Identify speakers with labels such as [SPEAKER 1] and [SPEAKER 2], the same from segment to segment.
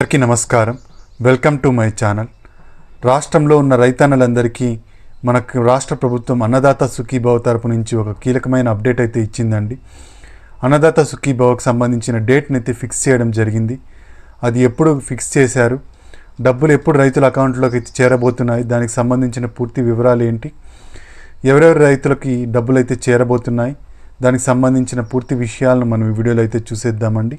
[SPEAKER 1] అందరికీ నమస్కారం. Welcome to my channel. రాష్ట్రంలో ఉన్న రైతన్నలందరికీ మనకు రాష్ట్ర ప్రభుత్వం అన్నదాత సుఖీభావ తరపు నుంచి ఒక కీలకమైన అప్డేట్ అయితే ఇచ్చిందండి. అన్నదాత సుఖీభావకు సంబంధించిన డేట్ని అయితే ఫిక్స్ చేయడం జరిగింది. అది ఎప్పుడు ఫిక్స్ చేశారు? డబ్బులు ఎప్పుడు రైతుల అకౌంట్లోకి అయితే చేరబోతున్నాయి? దానికి సంబంధించిన పూర్తి వివరాలు ఏంటి? ఎవరెవరి రైతులకి డబ్బులు అయితే చేరబోతున్నాయి? దానికి సంబంధించిన పూర్తి విషయాలను మనం ఈ వీడియోలో అయితే చూసేద్దామండి.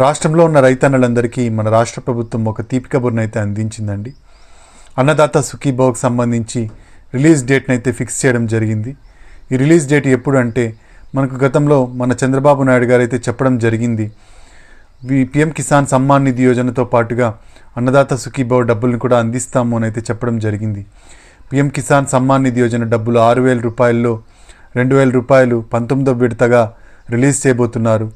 [SPEAKER 1] రాష్ట్రంలో ఉన్న రైతన్నలందరికీ మన రాష్ట్ర ప్రభుత్వం ఒక తీపి కబుర్ని అందించిందండి. అన్నదాత సుఖీభావ్కి సంబంధించి రిలీజ్ డేట్ని అయితే ఫిక్స్ చేయడం జరిగింది. ఈ రిలీజ్ డేట్ ఎప్పుడు అంటే మనకు గతంలో మన చంద్రబాబు నాయుడు గారు అయితే చెప్పడం జరిగింది. వి- పిఎం కిసాన్ సమ్మాన్ నిధి యోజనతో పాటుగా అన్నదాత సుఖీభావ్ డబ్బుల్ని కూడా అందిస్తాము అని అయితే చెప్పడం జరిగింది. పిఎం కిసాన్ సమ్మాన్ నిధి యోజన డబ్బులు ఆరు వేల రూపాయల్లో రెండు వేల రూపాయలు పంతొమ్మిదో విడతగా రిలీజ్ చేయబోతున్నారు.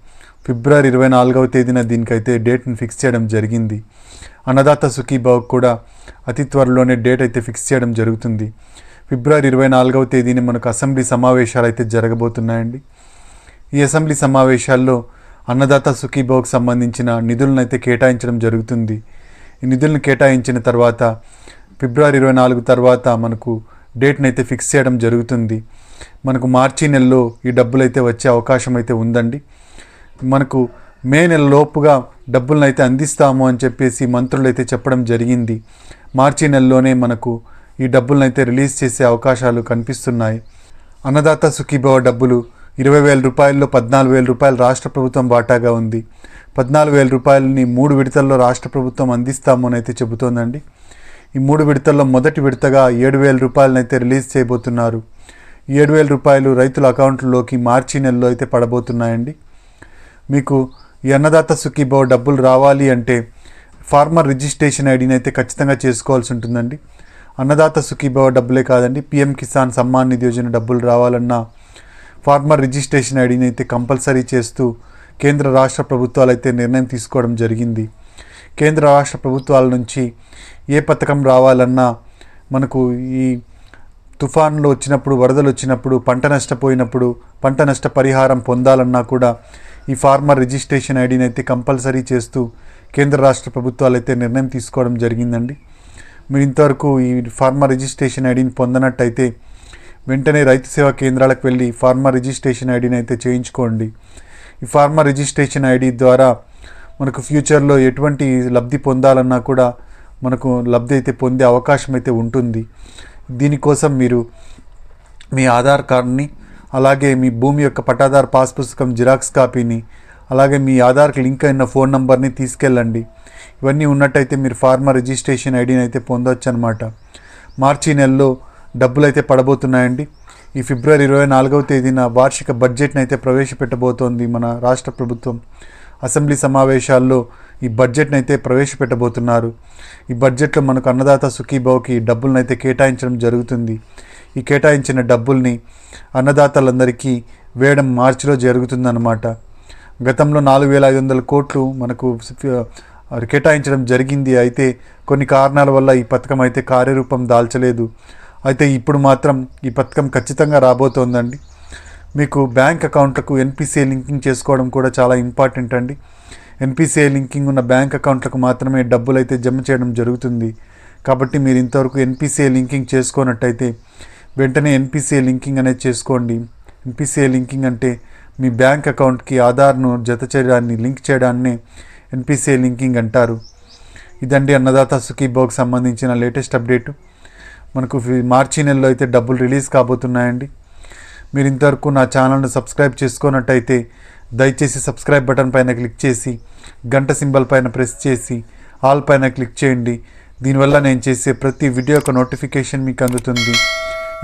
[SPEAKER 1] ఫిబ్రవరి ఇరవై నాలుగవ తేదీన దీనికైతే డేట్ని ఫిక్స్ చేయడం జరిగింది. అన్నదాత సుఖీభావ్ కూడా అతి త్వరలోనే డేట్ అయితే ఫిక్స్ చేయడం జరుగుతుంది. ఫిబ్రవరి ఇరవై నాలుగవ తేదీన మనకు అసెంబ్లీ సమావేశాలు అయితే జరగబోతున్నాయండి. ఈ అసెంబ్లీ సమావేశాల్లో అన్నదాత సుఖీభావ్కి సంబంధించిన నిధులను అయితే కేటాయించడం జరుగుతుంది. ఈ నిధులను కేటాయించిన తర్వాత ఫిబ్రవరి ఇరవై నాలుగు తర్వాత మనకు డేట్ని అయితే ఫిక్స్ చేయడం జరుగుతుంది. మనకు మార్చి నెలలో ఈ డబ్బులు అయితే వచ్చే అవకాశం అయితే ఉందండి. మనకు మే నెల లోపుగా డబ్బులను అయితే అందిస్తాము అని చెప్పేసి మంత్రులు అయితే చెప్పడం జరిగింది. మార్చి నెలలోనే మనకు ఈ డబ్బులను అయితే రిలీజ్ చేసే అవకాశాలు కనిపిస్తున్నాయి. అన్నదాత సుఖీభవ డబ్బులు ఇరవై వేల రూపాయల్లో పద్నాలుగు వేల రూపాయలు రాష్ట్ర ప్రభుత్వం వాటాగా ఉంది. పద్నాలుగు వేల రూపాయలని మూడు విడతల్లో రాష్ట్ర ప్రభుత్వం అందిస్తాము అని అయితే చెబుతోందండి. ఈ మూడు విడతల్లో మొదటి విడతగా ఏడు వేల రూపాయలను అయితే రిలీజ్ చేయబోతున్నారు. ఏడు వేల రూపాయలు రైతుల అకౌంట్లోకి మార్చి నెలలో అయితే పడబోతున్నాయండి. మీకు ఈ అన్నదాత సుఖీభావ డబ్బులు రావాలి అంటే ఫార్మర్ రిజిస్ట్రేషన్ ఐడిని అయితే ఖచ్చితంగా చేసుకోవాల్సి ఉంటుందండి. అన్నదాత సుఖీభావ డబ్బులే కాదండి. పిఎం కిసాన్ సమ్మాన్ నిధి యోజన డబ్బులు రావాలన్నా ఫార్మర్ రిజిస్ట్రేషన్ ఐడిని అయితే కంపల్సరీ చేస్తూ కేంద్ర రాష్ట్ర ప్రభుత్వాలు అయితే నిర్ణయం తీసుకోవడం జరిగింది. కేంద్ర రాష్ట్ర ప్రభుత్వాల నుంచి ఏ పథకం రావాలన్నా మనకు ఈ తుఫాన్లు వచ్చినప్పుడు వరదలు వచ్చినప్పుడు పంట నష్టపోయినప్పుడు పంట నష్టపరిహారం పొందాలన్నా కూడా ఈ ఫార్మర్ రిజిస్ట్రేషన్ ఐడిని అయితే కంపల్సరీ చేస్తూ కేంద్ర రాష్ట్ర ప్రభుత్వాలు అయితే నిర్ణయం తీసుకోవడం జరిగిందండి. మీరు ఇంతవరకు ఈ ఫార్మర్ రిజిస్ట్రేషన్ ఐడిని పొందనట్టయితే వెంటనే రైతు సేవా కేంద్రాలకు వెళ్ళి ఫార్మర్ రిజిస్ట్రేషన్ ఐడిని అయితే చేయించుకోండి. ఈ ఫార్మర్ రిజిస్ట్రేషన్ ఐడి ద్వారా మనకు ఫ్యూచర్లో ఎటువంటి లబ్ధి పొందాలన్నా కూడా మనకు లబ్ధి అయితే పొందే అవకాశం అయితే ఉంటుంది. దీనికోసం మీరు మీ ఆధార్ కార్డ్ని అలాగే మీ భూమి యొక్క పట్టాదారు పాస్ పుస్తకం జిరాక్స్ కాపీని అలాగే మీ ఆధార్కి లింక్ అయిన ఫోన్ నంబర్ని తీసుకెళ్ళండి. ఇవన్నీ ఉన్నట్టయితే మీరు ఫార్మర్ రిజిస్ట్రేషన్ ఐడిని అయితే పొందొచ్చు అనమాట మార్చి నెలలో డబ్బులు అయితే పడబోతున్నాయండి. ఈ ఫిబ్రవరి ఇరవై నాలుగవ తేదీన వార్షిక బడ్జెట్ని అయితే ప్రవేశపెట్టబోతోంది మన రాష్ట్ర ప్రభుత్వం. అసెంబ్లీ సమావేశాల్లో ఈ బడ్జెట్ని అయితే ప్రవేశపెట్టబోతున్నారు. ఈ బడ్జెట్లో మనకు అన్నదాత సుఖీభావ్కి డబ్బులను అయితే కేటాయించడం జరుగుతుంది. ఈ కేటాయించిన డబ్బుల్ని అన్నదాతలందరికీ వేయడం మార్చిలో జరుగుతుందన్నమాట. గతంలో నాలుగు వేల ఐదు వందల కోట్లు మనకు కేటాయించడం జరిగింది. అయితే కొన్ని కారణాల వల్ల ఈ పథకం అయితే కార్యరూపం దాల్చలేదు. అయితే ఇప్పుడు మాత్రం ఈ పథకం ఖచ్చితంగా రాబోతోందండి. మీకు బ్యాంక్ అకౌంట్లకు ఎన్పిసిఐ లింకింగ్ చేసుకోవడం కూడా చాలా ఇంపార్టెంట్ అండి. ఎన్పిసిఐ లింకింగ్ ఉన్న బ్యాంక్ అకౌంట్లకు మాత్రమే డబ్బులు అయితే జమ చేయడం జరుగుతుంది. కాబట్టి మీరు ఇంతవరకు ఎన్పిసిఐ లింకింగ్ చేసుకోనట్టయితే వెంటనే ఎన్పిసిఐ లింకింగ్ అనేది చేసుకోండి. ఎన్పిసిఐ లింకింగ్ అంటే మీ బ్యాంక్ అకౌంట్కి ఆధార్ను జత చేయడాన్ని లింక్ చేయడాన్ని ఎన్పిసిఐ లింకింగ్ అంటారు. ఇదండి అన్నదాత సుఖీభోగ్ సంబంధించిన లేటెస్ట్ అప్డేట్. మనకు మార్చి నెలలో అయితే డబ్బులు రిలీజ్ కాబోతున్నాయండి. మీరు ఇంతవరకు నా ఛానల్ను సబ్స్క్రైబ్ చేసుకున్నట్టయితే దయచేసి సబ్స్క్రైబ్ బటన్ పైన క్లిక్ చేసి గంట సింబల్ పైన ప్రెస్ చేసి ఆల్ పైన క్లిక్ చేయండి. దీనివల్ల నేను చేసే ప్రతి వీడియో యొక్క నోటిఫికేషన్ మీకు అందుతుంది.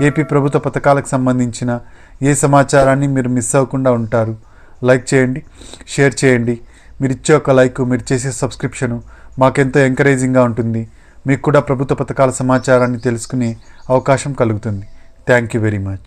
[SPEAKER 1] ఏపీ ప్రభుత్వ పథకాలకు సంబంధించిన ఏ సమాచారాన్ని మీరు మిస్ అవ్వకుండా ఉంటారు లైక్ చేయండి షేర్ చేయండి. మీరు ఇచ్చే ఒక లైక్ మీరు చేసే సబ్స్క్రిప్షను మాకెంతో ఎంకరేజింగ్గా ఉంటుంది. మీకు కూడా ప్రభుత్వ పథకాల సమాచారాన్ని తెలుసుకునే అవకాశం కలుగుతుంది. Thank you very much.